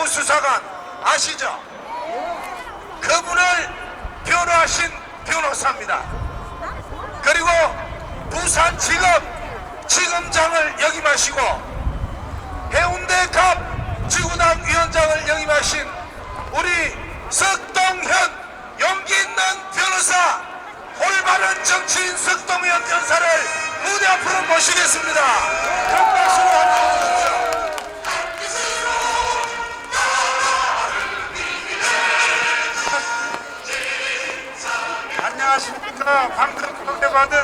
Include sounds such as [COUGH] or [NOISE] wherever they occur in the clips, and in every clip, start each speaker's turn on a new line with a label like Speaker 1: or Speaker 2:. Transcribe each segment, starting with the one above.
Speaker 1: 김태우 수사관 아시죠? 그분을 변호하신 변호사입니다. 그리고 부산지검 지검장을 역임하시고 해운대 갑 지구당 위원장을 역임하신 우리 석동현 용기 있는 변호사 올바른 정치인 석동현 변사를 무대 앞으로 모시겠습니다. 큰 박수로 환영해 방금 소개받은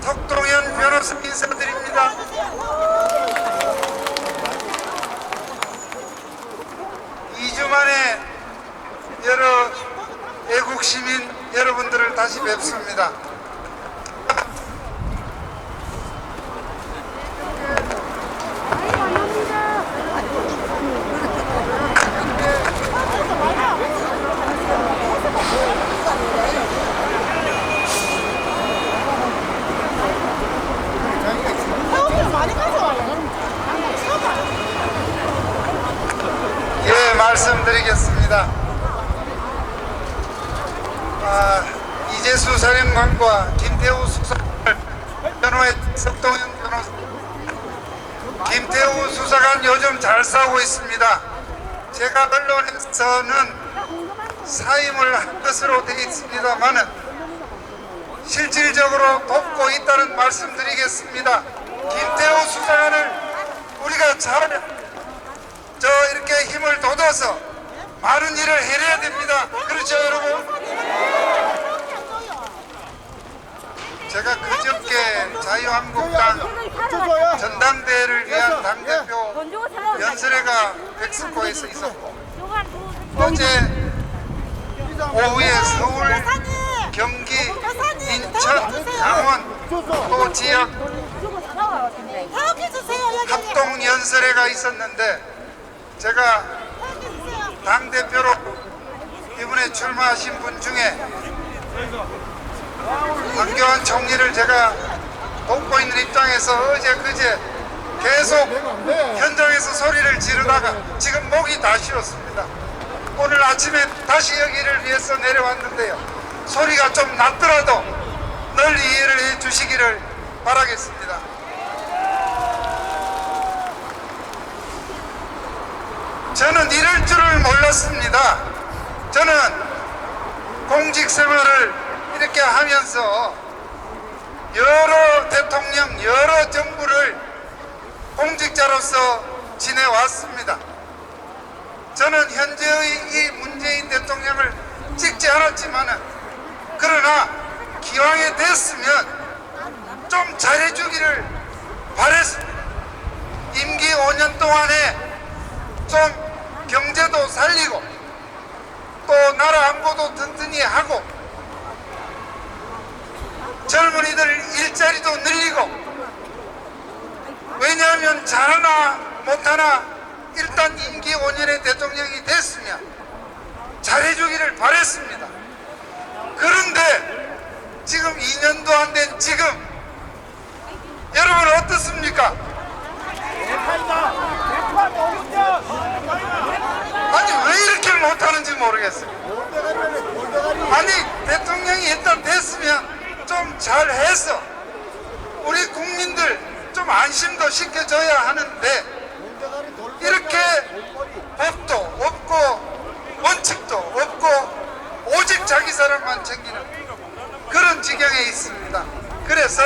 Speaker 1: 석동현 변호사 인사드립니다. 이 주 만에 여러 애국 시민 여러분들을 다시 뵙습니다.
Speaker 2: 태국을 많이 가져와요.
Speaker 1: 예, 말씀드리겠습니다. 아, 이재수 사령관과 김태우 수사관을 변호해 석동현 변호사. 김태우 수사관 싸우고 있습니다. 제가 언론에서는 사임을 한 것으로 되어 있습니다만은 실질적으로 돕고 있다는 말씀드리겠습니다. 김태우 수사관을 우리가 잘 저 이렇게 힘을 돋워서 많은 일을 해내야 됩니다. 그렇죠, 여러분? 제가 그저께 자유한국당 전당대회를 위한 당대표 연설회가 백석호에서 있었고. 어제 오후에 서울, 경기, 인천, 강원 또 지역 합동 연설회가 있었는데 제가 당 대표로 이번에 출마하신 분 중에 황교안 총리를 제가 있는 입장에서 어제 그제 계속 현장에서 소리를 지르다가 지금 목이 다 쉬었습니다. 오늘 아침에 다시 여기를 위해서 내려왔는데요. 소리가 좀 났더라도 널리 이해를 해 주시기를 바라겠습니다. 저는 이럴 줄을 몰랐습니다. 저는 공직 생활을 이렇게 하면서 여러 대통령, 여러 정부를 공직자로서 지내왔습니다. 저는 현재의 이 문재인 대통령을 찍지 않았지만은 그러나 기왕에 됐으면 좀 잘해주기를 바랬습니다. 임기 5년 동안에 좀 경제도 살리고 또 나라 안보도 튼튼히 하고 젊은이들 일자리도 늘리고 왜냐하면 잘하나 못하나 일단 임기 5년의 대통령이 됐으면 잘해주기를 바랬습니다. 그런데 지금 2년도 안 된 지금 여러분 어떻습니까? 아니 왜 이렇게 못하는지 모르겠어요. 아니 대통령이 일단 됐으면 좀 잘해서 우리 국민들 좀 안심도 시켜줘야 하는데 이렇게 법도 없고 원칙도 없고 오직 자기 사람만 챙기는 그런 지경에 있습니다. 그래서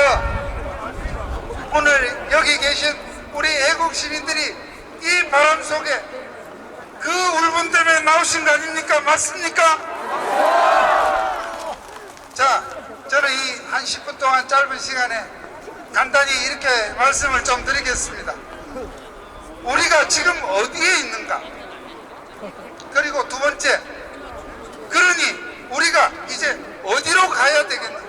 Speaker 1: 오늘 여기 계신 우리 애국 시민들이 이 바람 속에 그 울분 때문에 나오신 거 아닙니까? 맞습니까? 자, 저는 이 한 10분 동안 짧은 시간에 간단히 이렇게 말씀을 좀 드리겠습니다. 우리가 지금 어디에 있는가? 그리고 두 번째, 그러니 우리가 이제 어디로 가야 되겠는가?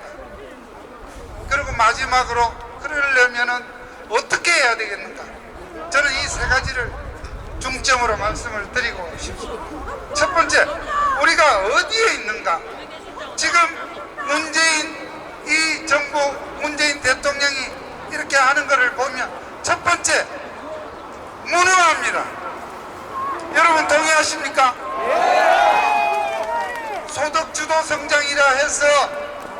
Speaker 1: 그리고 마지막으로 그러려면은 어떻게 해야 되겠는가? 저는 이 세 가지를 중점으로 말씀을 드리고 싶습니다. 첫 번째, 우리가 어디에 있는가? 지금 문재인 이 정부 문재인 대통령이 이렇게 하는 것을 보면 첫 번째 무능합니다. 여러분 동의하십니까? 소득주도 성장이라 해서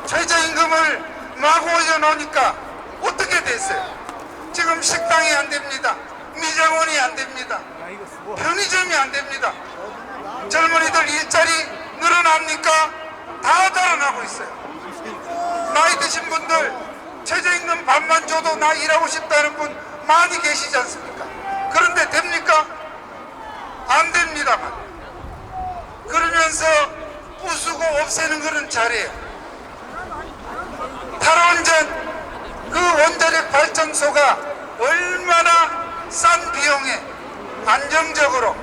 Speaker 1: 최저임금을 마구 올려놓으니까 어떻게 됐어요? 지금 식당이 안 됩니다. 미장원이 안 됩니다. 편의점이 안 됩니다. 젊은이들 일자리 늘어납니까? 다 달아나고 있어요. 나이 드신 분들 최저임금 반만 줘도 나 일하고 싶다는 분 많이 계시지 않습니까? 그런데 됩니까? 안 됩니다만. 그러면서 부수고 없애는 거는 잘해요. 탈원전 그 원자력 발전소가 얼마나 싼 비용에 안정적으로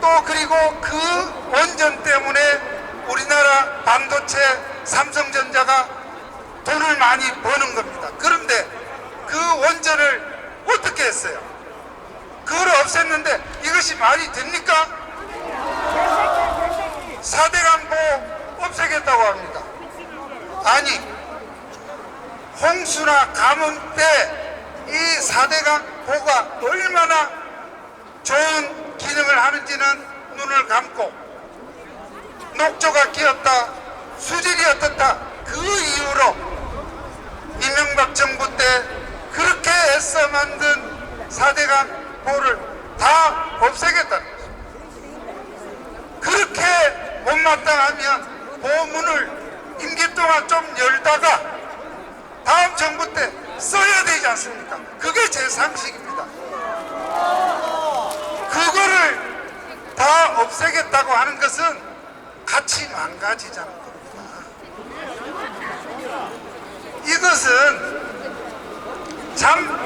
Speaker 1: 또 그리고 그 원전 때문에 우리나라 반도체 삼성전자가 많이 버는 겁니다. 그런데 그 원전을 어떻게 했어요? 그걸 없앴는데 이것이 말이 됩니까? 4대강보 없애겠다고 합니다. 아니, 홍수나 가뭄 때이 4대강 보가 얼마나 좋은 기능을 하는지는 눈을 감고 녹조가 끼었다, 수질이 어떻다 그 이후로 이명박 정부 때 그렇게 애써 만든 4대강 보를 다 없애겠다는 거죠. 그렇게 못마땅하면 보문을 임기 동안 좀 열다가 다음 정부 때 써야 되지 않습니까? 그게 제 상식입니다. 그거를 다 없애겠다고 하는 것은 같이 망가지자는 겁니다. 이것은 참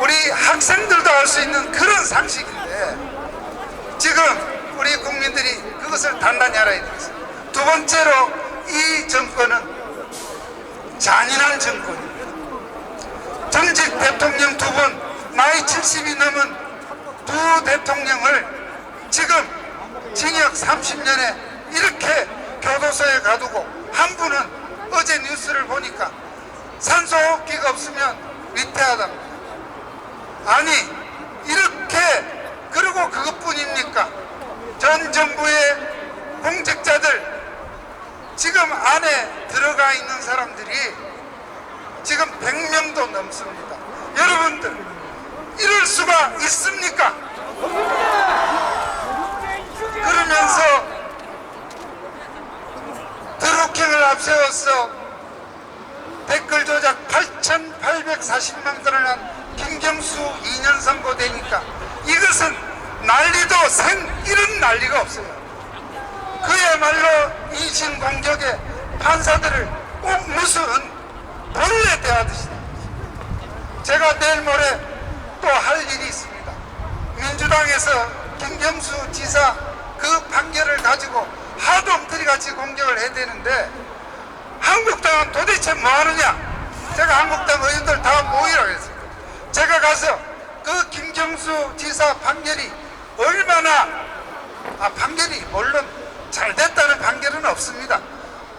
Speaker 1: 우리 학생들도 알수 있는 그런 상식인데 지금 우리 국민들이 그것을 단단히 알아야 되겠습니다. 두 번째로 이 정권은 잔인한 정권입니다. 전직 대통령 두 분, 나이 70이 넘은 두 대통령을 지금 징역 30년에 이렇게 교도소에 가두고 한 분은 어제 뉴스를 보니까 산소 호흡기가 없으면 위태하답니다. 아니 이렇게 그리고 그것뿐입니까? 전 정부의 공직자들 지금 안에 들어가 있는 사람들이 지금 100명도 넘습니다. 여러분들 이럴 수가 있습니까? 그러면서 드루킹을 앞세워서 댓글 조작 8,840만 건을 한 김경수 2년 선고되니까 이것은 생 이런 난리가 없어요. 그야말로 이신 공격에 판사들을 꼭 무슨 벌레 대하듯이 제가 내일 모레 또 할 일이 있습니다. 민주당에서 김경수 지사 그 판결을 가지고 하도 엉터리같이 공격을 해야 되는데 한국당은 도대체 뭐 하느냐? 제가 한국당 의원들 다 모이라고 했습니다. 제가 가서 그 김경수 지사 판결이 얼마나 아 판결이 물론 잘 됐다는 판결은 없습니다.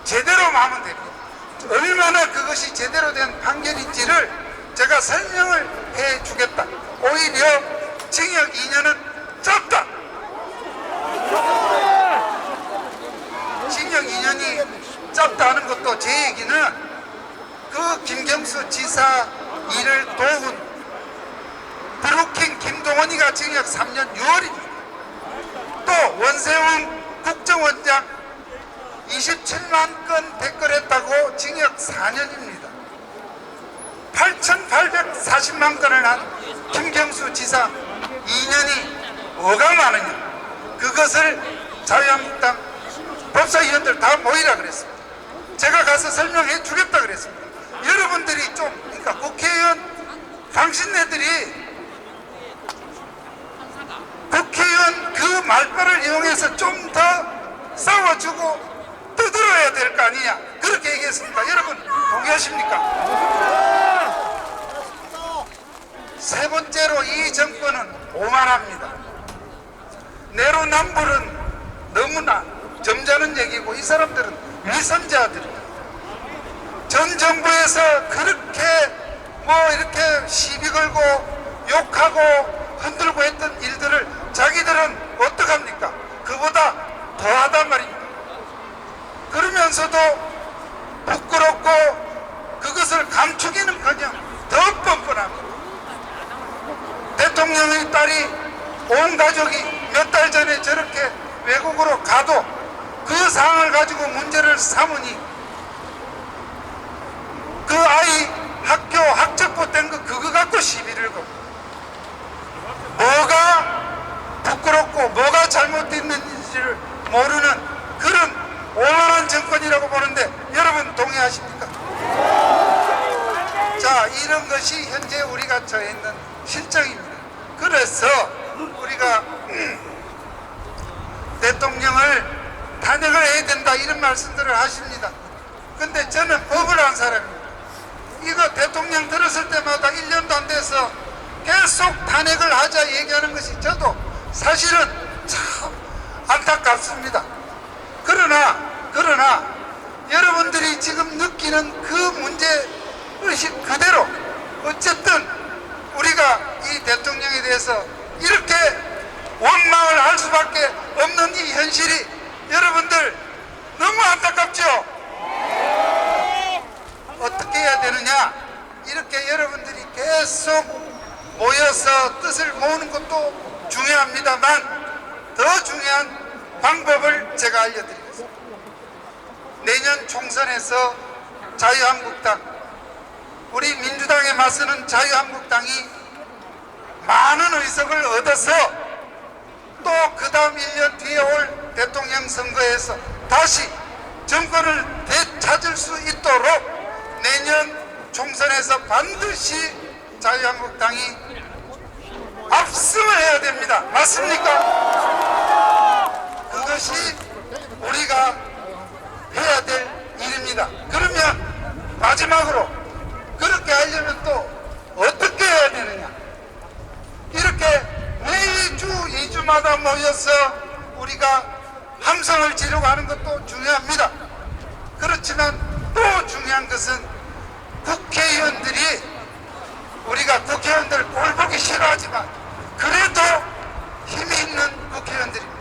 Speaker 1: 제대로 하면 됩니다. 얼마나 그것이 제대로 된 판결인지를 제가 설명을 해 주겠다. 오히려 징역 2년은 적다. 징역 2년이 적다는 것도 제 얘기는 그 김경수 지사 일을 도운 김동원이가 징역 3년 6월입니다. 또 원세훈 국정원장 27만 건 댓글했다고 징역 4년입니다. 8,840만 건을 한 김경수 지사 2년이 뭐가 많으냐. 그것을 자유한국당 법사위원들 다 모이라 그랬습니다. 제가 가서 설명해 주겠다 그랬습니다. 여러분들이 좀, 그러니까 국회의원 당신네들이 국회의원 그 말발을 이용해서 좀 더 싸워주고 두드려야 될 거 아니냐. 그렇게 얘기했습니다. 여러분 동의하십니까? 세 번째로 이 정권은 오만합니다. 내로남불은 너무나 점잖은 얘기고 이 사람들은 위선자들이에요. 전 정부에서 그렇게 뭐 이렇게 시비 걸고 욕하고 흔들고 했던 일들을 자기들은 어떡합니까? 그보다 더하단 말입니다. 그러면서도 부끄럽고 그것을 감추기는커녕 더 뻔뻔합니다. 대통령의 딸이 온 가족이 몇 달 전에 저렇게 외국으로 가도 그 상황을 가지고 문제를 삼으니 그 아이 학교 학적부 뗀거 그거 갖고 시비를 거 뭐가 부끄럽고 뭐가 잘못됐는지를 모르는 그런 오만한 정권이라고 보는데 여러분 동의하십니까? 자 이런 것이 현재 우리가 처해 있는 실정입니다. 그래서 우리가 [CLEARS THROAT] 대통령을 탄핵을 해야 된다 이런 말씀들을 하십니다. 근데 저는 법을 한 사람입니다. 이거 대통령 들었을 때마다 1년도 안 돼서 계속 탄핵을 하자 얘기하는 것이 저도 사실은 참 안타깝습니다. 그러나, 그러나 여러분들이 지금 느끼는 그 문제 의식 그대로 어쨌든 우리가 이 대통령에 대해서 이렇게 원망을 할 수밖에 없는 이 현실이 여러분들 너무 안타깝죠? 어떻게 해야 되느냐? 이렇게 여러분들이 계속 모여서 뜻을 모으는 것도 중요합니다만 더 중요한 방법을 제가 알려드리겠습니다. 내년 총선에서 자유한국당, 우리 민주당에 맞서는 자유한국당이 많은 의석을 얻어서 또 그 다음 1년 뒤에 올 대통령 선거에서 다시 정권을 되찾을 수 있도록 내년 총선에서 반드시 자유한국당이 압승을 해야 됩니다. 맞습니까? 그것이 우리가 해야 될 일입니다. 그러면 마지막으로 그렇게 하려면 또 어떻게 해야 되느냐? 이렇게 매주 2주마다 모여서 우리가 함성을 지르고 하는 것도 중요합니다. 그렇지만 또 중요한 것은 국회의원들이 우리가 국회의원들 꼴 보기 싫어하지만 그래도 힘이 있는 국회의원들입니다.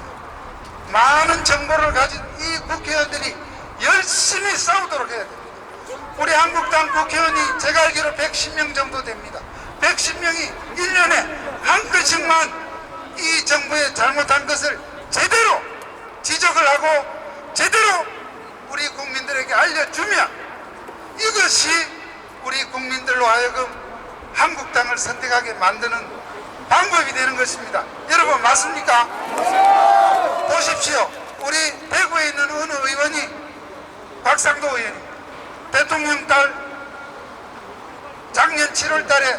Speaker 1: 많은 정보를 가진 이 국회의원들이 열심히 싸우도록 해야 됩니다. 우리 한국당 국회의원이 제가 알기로 110명 정도 됩니다. 110명이 1년에 한 건씩만 이 정부의 잘못한 것을 제대로 지적을 하고 제대로 우리 국민들에게 알려주면 이것이 우리 국민들로 하여금 한국당을 선택하게 만드는 방법이 되는 것입니다. 여러분 맞습니까? 보십시오. 우리 대구에 있는 어느 의원이 박상도 의원이 대통령 딸 작년 7월 달에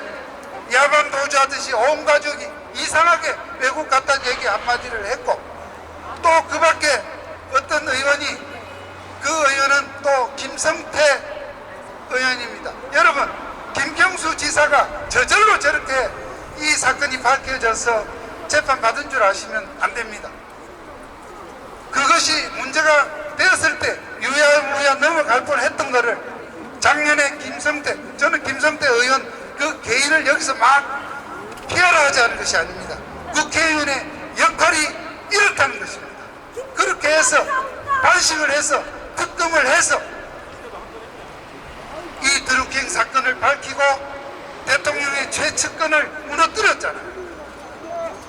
Speaker 1: 야반 도주하듯이 온 가족이 이상하게 외국 갔다는 얘기 한마디를 했고 또 그 밖에 어떤 의원이 그 의원은 또 김성태 의원입니다. 여러분, 김경수 지사가 저절로 저렇게 이 사건이 밝혀져서 재판받은 줄 아시면 안 됩니다. 그것이 문제가 되었을 때 유야무야 넘어갈 뻔 했던 거를 작년에 김성태, 저는 김성태 의원 그 개인을 여기서 막 피하라 하지 않은 것이 아닙니다. 국회의원의 역할이 이렇다는 것입니다. 그렇게 해서 반식을 해서 특검을 해서 이 드루킹 사건을 밝히고 대통령의 최측근을 무너뜨렸잖아요.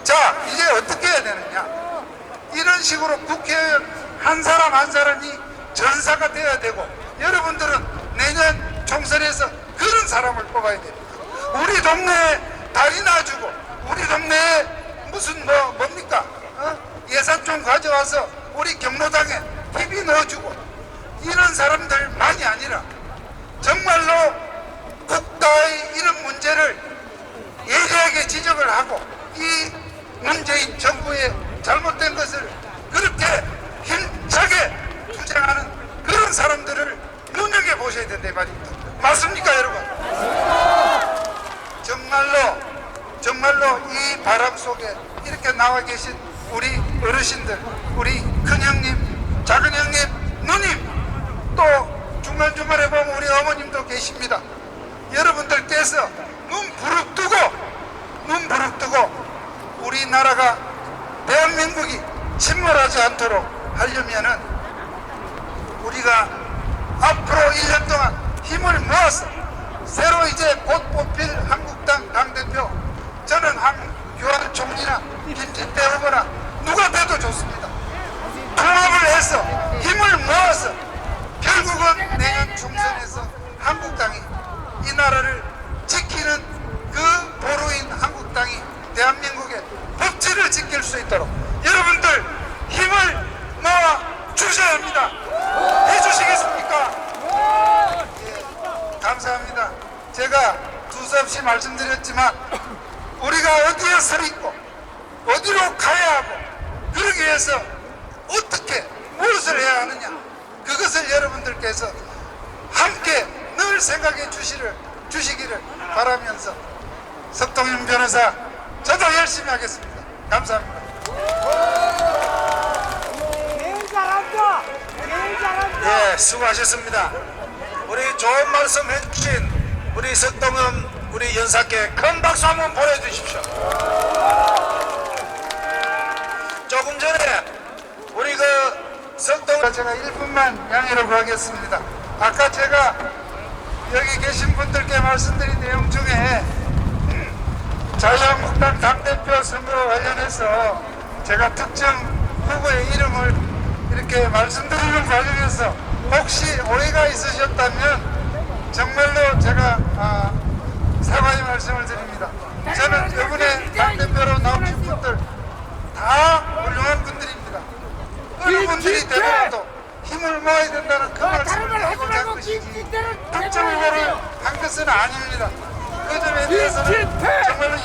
Speaker 1: 자, 이제 어떻게 해야 되느냐? 이런 식으로 국회의원 한 사람 한 사람이 전사가 되어야 되고 여러분들은 내년 총선에서 그런 사람을 뽑아야 됩니다. 우리 동네에 다리 놔주고 우리 동네에 무슨 뭐 뭡니까? 어? 예산 좀 가져와서 우리 경로당에 TV 넣어주고 이런 사람들만이 아니라 정말로 국가의 이런 문제를 지적을 하고 이 문재인 정부의 잘못된 것을 그렇게 힘차게 주장하는 그런 사람들을 눈여겨 보셔야 된다 이 말입니다. 맞습니까 여러분? 정말로 정말로 이 바람 속에 이렇게 나와 계신 우리 어르신들 우리 큰 형님 작은 형님 누님 또 중간중간에 보면 우리 어머님도 계십니다. 여러분들께서 눈 부릅뜨고 눈 바로 뜨고 우리나라가 대한민국이 침몰하지 않도록 하려면은 우리가 앞으로 1년 동안 힘을 모아서 새로 이제 곧 뽑힐 한국당 당대표 저는 한교환 총리나 김진태 후보나 누가 돼도 좋습니다. 통합을 해서 힘을 모아서 결국은 내년 총선에서 한국당이 이 나라를 지키는 그 보루인 안 민주를 지킬 수 있도록 여러분들 힘을 모아 주셔야 합니다. 해주시겠습니까? 예, 감사합니다. 제가 두서없이 말씀드렸지만 우리가 어디에 서 있고 어디로 가야 하고 그러기 위해서 어떻게 무엇을 해야 하느냐 그것을 여러분들께서 함께 늘 생각해 주시를 주시기를 바라면서 석동윤 변호사 저도 열심히 하겠습니다. 감사합니다.
Speaker 2: 제일 잘한다. 제일 잘한다.
Speaker 3: 예, 수고하셨습니다. 우리 좋은 말씀 해주신 우리 석동음 우리 연사께 큰 박수 한번 보내주십시오. 조금 전에 우리 그 석동
Speaker 1: 제가 1분만 양해를 구하겠습니다. 아까 제가 여기 계신 분들께 말씀드린 내용 중에 자유한국당 당대표 선거 관련해서 제가 특정 후보의 이름을 이렇게 말씀드리는 과정에서 혹시 오해가 있으셨다면 정말로 제가 아, 사과의 말씀을 드립니다. 저는 이번에 당대표로 나오신 분들 다 훌륭한 분들입니다. 어느 분들이 되더라도 힘을 모아야 된다는 그 말씀을 드리고자 한 것이지 특정 후보를 한 것은 아닙니다. 그 점에 대해서는